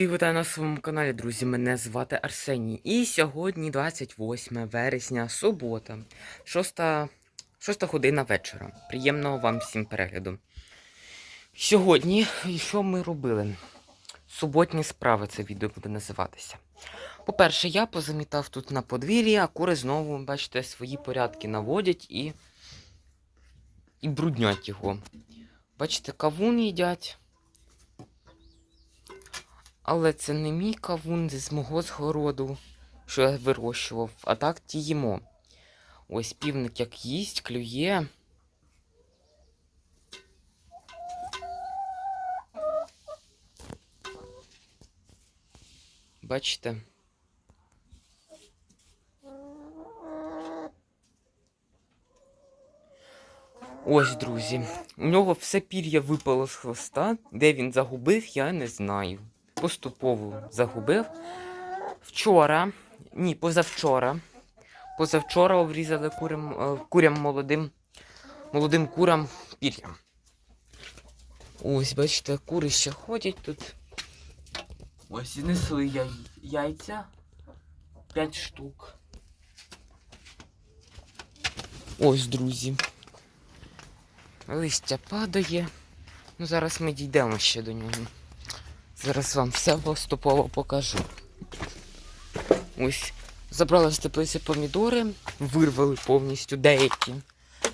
І вітаю на своєму каналі, друзі. Мене звати Арсеній. І сьогодні 28 вересня, субота, 6, 6 година вечора. Приємного вам всім перегляду. Сьогодні, що ми робили? Суботні справи це відео буде називатися. По-перше, я позамітав тут на подвір'ї, а кури знову, бачите, свої порядки наводять і, і бруднять його. Бачите, кавун їдять. Але це не мій кавун з мого згороду, що я вирощував, а так ті їмо. Ось півник як їсть, клює. Бачите? Ось, друзі. У нього все пір'я випало з хвоста. Де він загубив, я не знаю. Поступово загубив. Вчора, ні, позавчора. Позавчора обрізали курям, е, курям молодим, молодим курам пір'я. Ось, бачите, кури ще ходять тут. Ось і несли яй, яйця. П'ять штук. Ось, друзі. Листя падає. Ну, зараз ми дійдемо ще до нього. Зараз вам все поступово покажу. Ось, забрали з теплиці помідори, вирвали повністю деякі.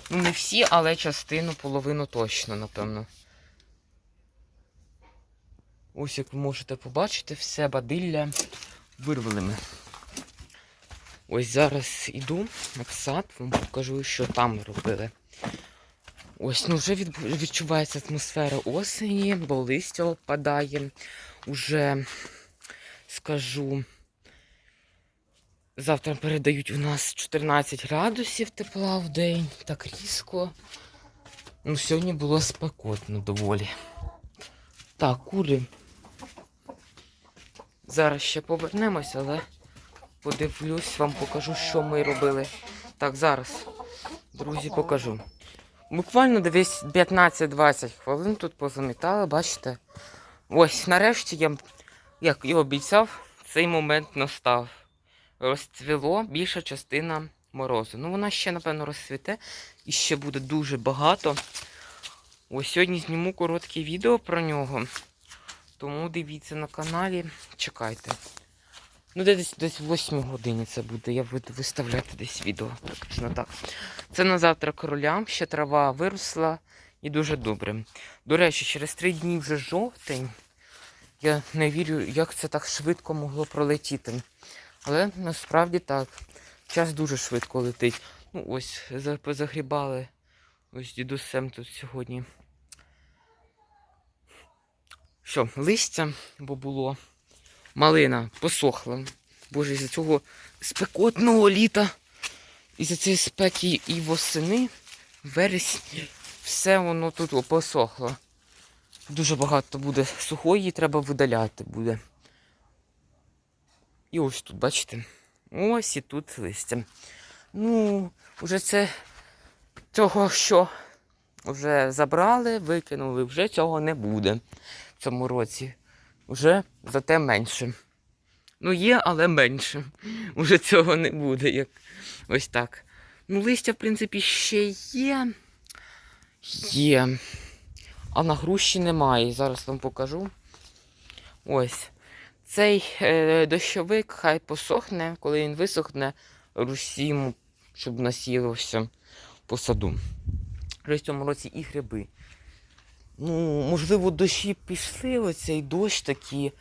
Ну, не всі, але частину, половину точно, напевно. Ось як ви можете побачити, все бадилля вирвали ми. Ось зараз іду в сад, вам покажу, що там робили. Ось, ну вже від, відчувається атмосфера осені, бо листя опадає. Уже скажу, завтра передають у нас 14 градусів тепла в день, так різко. Ну, сьогодні було спекотно доволі. Так, кури. Зараз ще повернемось, але подивлюсь, вам покажу, що ми робили. Так, зараз, друзі, покажу. Буквально десь 15-20 хвилин тут позамітали, бачите? Ось нарешті я, як і обіцяв, цей момент настав. Розцвіло більша частина морозу. Ну, вона ще, напевно, розцвіте і ще буде дуже багато. Ось сьогодні зніму коротке відео про нього. Тому дивіться на каналі, чекайте. Ну, десь десь в 8 годині це буде. Я буду виставляти десь відео. Практично так. Це на завтра королям, ще трава виросла і дуже добре. До речі, через три дні вже жовтень. Я не вірю, як це так швидко могло пролетіти. Але насправді так. Час дуже швидко летить. Ну, ось, позагрібали ось дідусем тут сьогодні. Що, листя, бо було. Малина посохла. Боже, із-за цього спекотного літа. Із-за цієї спеки і восени, вересні, все воно тут посохло. Дуже багато буде сухої, треба видаляти буде. І ось тут, бачите? Ось і тут листя. Ну, вже це цього, що вже забрали, викинули, вже цього не буде в цьому році. Вже зате менше. Ну, є, але менше. Уже цього не буде, як ось так. Ну, листя, в принципі, ще є. Є. А на груші немає. Зараз вам покажу. Ось. Цей е, дощовик хай посохне, коли він висохне, русіму, щоб насілося по саду. Вже цьому році і гриби. Ну, можливо, дощі пішли, оцей дощ такий.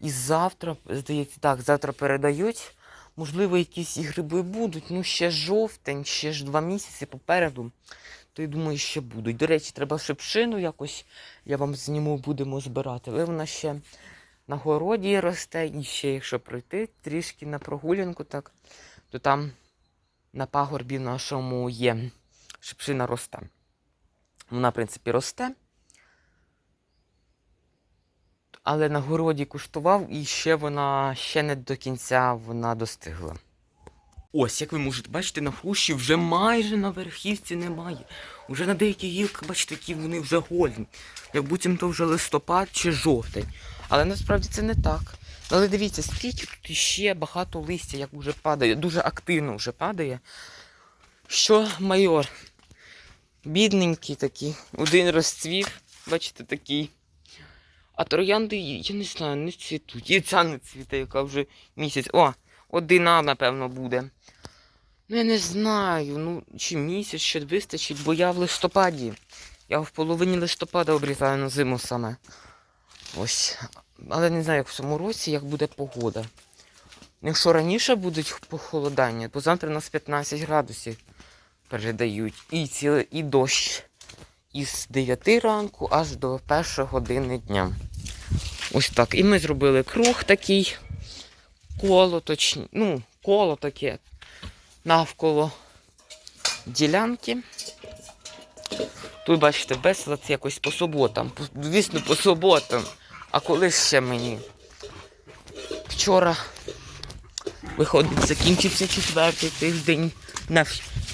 І завтра, здається, так, завтра передають. Можливо, якісь і гриби будуть. Ну, ще жовтень, ще ж два місяці попереду. То я думаю, ще будуть. До речі, треба шипшину якось, я вам зніму, будемо збирати. Але вона ще на городі росте, і ще, якщо пройти трішки на прогулянку, так, то там на пагорбі нашому є шипшина росте. Вона, в принципі, росте. Але на городі куштував і ще вона ще не до кінця вона достигла. Ось, як ви можете бачити, на хрущі вже майже на верхівці немає. Уже на деяких гілках, бачите, які вони вже гольні. Як буцім то вже листопад чи жовтень. Але насправді це не так. Але дивіться, скільки тут ще багато листя, як вже падає, дуже активно вже падає. Що майор? Бідненький такий, один розцвів, бачите, такий. А троянди, я не знаю, не цвітуть. І не цвіте, яка вже місяць. О, одина, напевно, буде. Ну, я не знаю, ну, чи місяць ще вистачить, бо я в листопаді. Я в половині листопада обрізаю на зиму саме. Ось. Але не знаю, як в цьому році, як буде погода. Якщо раніше будуть похолодання, бо завтра у нас 15 градусів передають. І, ціле, і дощ із 9 ранку аж до 1 години дня. Ось так. І ми зробили круг такий, коло точні, ну, коло таке навколо ділянки. Тут, бачите, безлад якось по суботам. Звісно, по суботам. А коли ще мені? Вчора виходить, закінчився четвертий тиждень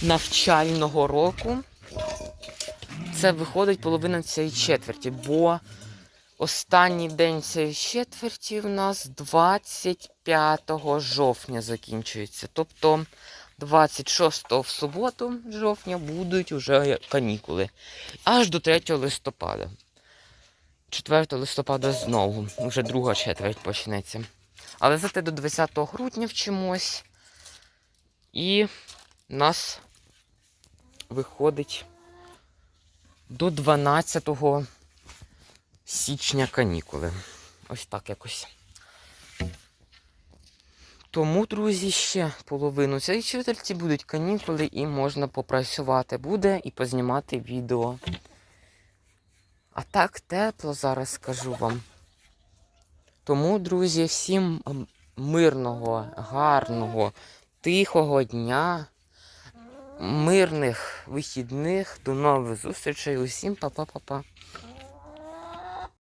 навчального року. Це виходить половина цієї четверті, бо останній день цієї четверті в нас 25 жовтня закінчується. Тобто 26 в суботу жовтня будуть вже канікули. Аж до 3 листопада. 4 листопада знову, вже друга четверть почнеться. Але зате до 20 грудня вчимось. І нас виходить до 12 січня канікули. Ось так якось. Тому, друзі, ще половину цієї четверті будуть канікули і можна попрацювати буде і познімати відео. А так тепло зараз скажу вам. Тому, друзі, всім мирного, гарного, тихого дня, мирних вихідних. До нових зустрічей. Усім па-па-па-па.